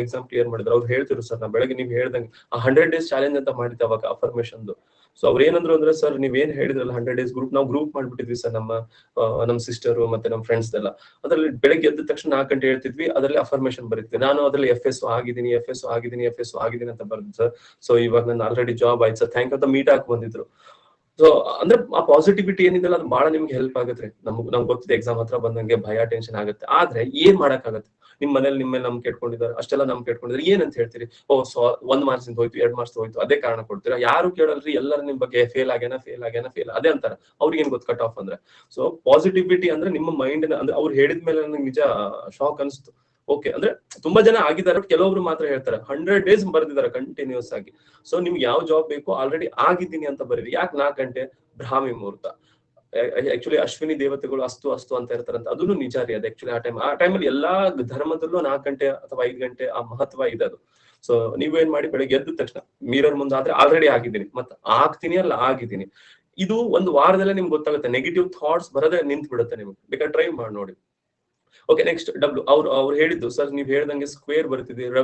Exam clear ಮಾಡಿದ್ರು, ಅವ್ರು ಹೇಳ್ತಿರು sir, ನಾ ಬೆಳಗ್ಗೆ ನೀವು ಹೇಳ್ದಂಗೆ, ಆ ಹಂಡ್ರೆಡ್ ಡೇಸ್ ಚಾಲೆಂಜ್ ಅಂತ ಮಾಡಿದ್ದೆ ಅವಾಗ ಅಫರ್ಮೇಶನ್ ಸೊ ಅವ್ರು ಏನಂದ್ರು ಅಂದ್ರೆ, ಸರ್, ನೀವ್ ಏನ್ ಹೇಳಿದ್ರಲ್ಲ ಹಂಡ್ರೆಡ್ ಡೇಸ್ ಗ್ರೂಪ್ ನಾವು ಗ್ರೂಪ್ ಮಾಡ್ಬಿಟ್ಟಿದ್ವಿ, ಸರ್, ನಮ್ಮ ನಮ್ಮ ಸಿಸ್ಟರ್ ಮತ್ತೆ ನಮ್ಮ ಫ್ರೆಂಡ್ಸ್ ಎಲ್ಲ ಅದ್ರಲ್ಲಿ ಬೆಳಗ್ಗೆ ಎದ್ದ ತಕ್ಷಣ ನಾಲ್ಕು ಗಂಟೆ ಹೇಳ್ತಿದ್ವಿ, ಅದರಲ್ಲಿ ಅಫರ್ಮೇಶನ್ ಬರುತ್ತೆ ನಾನು ಅದ್ರಲ್ಲಿ ಎಫ್ ಎಸ್ ಆಗಿದ್ದೀನಿ ಎಫ್ ಎಸ್ ಆಗಿದ್ದೀನಿ ಎಫ್ ಎಸ್ ಆಗಿದ್ದೀನಿ ಅಂತ ಬರ್ದು ಸರ್. ಸೊ ಇವಾಗ ನಾನು ಆಲ್ರೆಡಿ ಜಾಬ್ ಆಯ್ತು, ಸರ್. ಥ್ಯಾಂಕ್ ಅಂತ ಮೀಟ್ ಹಾಕಿ ಬಂದಿದ್ರು. ಸೊ ಅಂದ್ರೆ ಆ ಪಾಸಿಟಿವಿಟಿ ಏನಿದೆಲ್ಲ ಅದು ಬಹಳ ನಿಮ್ಗೆ ಹೆಲ್ಪ್ ಆಗುತ್ತೆ ನಮ್ಗೆ ನಮ್ಗೆ ಗೊತ್ತಿದೆ ಎಕ್ಸಾಮ್ ಹತ್ರ ಬಂದಂಗೆ ಭಯ ಟೆನ್ಷನ್ ಆಗುತ್ತೆ. ಆದ್ರೆ ಏನ್ ಮಾಡಕ್ಕಾಗತ್ತೆ? ನಿಮ್ ಮನೇಲಿ ನಿಮ್ಮ ಮೇಲೆ ನಮ್ಗೆ ಕೆಟ್ಕೊಂಡಿದ್ದಾರೆ ಅಷ್ಟೆಲ್ಲ ನಮ್ಗೆ ಏನ್ ಏನಂತ ಹೇಳ್ತೀರಿ? ಓ, ಸೊ, ಒಂದ್ ಮಾರ್ಕ್ಸ್ ಹೋಯ್ತು, ಎರಡ್ ಮಾರ್ಕ್ಸ್ ಹೋಯ್ತು, ಅದೇ ಕಾರಣ ಕೊಡ್ತೀರಾ? ಯಾರು ಕೇಳಲ್ರಿ, ಎಲ್ಲರೂ ನಿಮ್ ಬಗ್ಗೆ ಫೇಲ್ ಆಗ್ಯಾನ ಫೇಲ್ ಆಗ್ಯಾನ ಫೇಲ್ ಅದೇ ಅಂತಾರೆ. ಅವ್ರಿಗೆ ಏನ್ ಗೊತ್ತು ಕಟ್ ಆಫ್ ಅಂದ್ರೆ? ಸೊ ಪಾಸಿಟಿವಿಟಿ ಅಂದ್ರೆ ನಿಮ್ಮ ಮೈಂಡ್ ಅಂದ್ರೆ ಅವ್ರು ಹೇಳಿದ್ಮೇಲೆ ನನಗೆ ನಿಜ ಶಾಕ್ ಅನಿಸ್ತು. ಓಕೆ ಅಂದ್ರೆ ತುಂಬಾ ಜನ ಆಗಿದ್ದಾರೆ ಕೆಲವೊಬ್ರು ಮಾತ್ರ ಹೇಳ್ತಾರೆ ಹಂಡ್ರೆಡ್ ಡೇಸ್ ಬರ್ದಿದ್ದಾರೆ ಕಂಟಿನ್ಯೂಸ್ ಆಗಿ. ಸೊ ನಿಮ್ಗೆ ಯಾವ ಜಾಬ್ ಬೇಕು ಆಲ್ರೆಡಿ ಆಗಿದ್ದೀನಿ ಅಂತ ಬರೀರಿ. ಯಾಕೆ ನಾಲ್ಕು ಗಂಟೆ? ಬ್ರಾಹ್ಮಿ ಮುಹೂರ್ತ. ಆಕ್ಚುಲಿ ಅಶ್ವಿನಿ ದೇವತೆಗಳು ಅಸ್ತು ಅಸ್ತು ಅಂತ ಇರ್ತಾರಂತ ಅದನ್ನು ನಿಜ ರೀ ಅದು ಆಕ್ಚುಲಿ ಆ ಟೈಮ್ ಆ ಟೈಮಲ್ಲಿ ಎಲ್ಲಾ ಧರ್ಮದಲ್ಲೂ ನಾಲ್ಕು ಗಂಟೆ ಅಥವಾ ಐದು ಗಂಟೆ ಆ ಮಹತ್ವ ಇದೆ ಅದು. ಸೊ ನೀವೇನ್ ಮಾಡಿ ಬೆಳಗ್ಗೆ ಎದ್ದ ತಕ್ಷಣ ಮಿರರ್ ಮುಂದೆ ಆದ್ರೆ ಆಲ್ರೆಡಿ ಆಗಿದ್ದೀನಿ. ಮತ್ತೆ ಆಗ್ತೀನಿ ಅಲ್ಲ, ಆಗಿದ್ದೀನಿ. ಇದು ಒಂದು ವಾರದಲ್ಲೇ ನಿಮ್ಗೆ ಗೊತ್ತಾಗುತ್ತೆ ನೆಗೆಟಿವ್ ಥಾಟ್ಸ್ ಬರದೆ ನಿಂತ್ ಬಿಡುತ್ತೆ ನಿಮ್ಗೆ. ಬೇಕಾದ್ರೆ ಟ್ರೈ ಮಾಡಿ ನೋಡಿ. ಓಕೆ ನೆಕ್ಸ್ಟ್ ಡಬ್ಲ್ಯೂ ಅವ್ರು ಅವ್ರು ಹೇಳಿದ್ದು ಸರ್ ನೀವು ಹೇಳ್ದಂಗೆ ಸ್ಕ್ವೇರ್ ಬರ್ತಿದೆ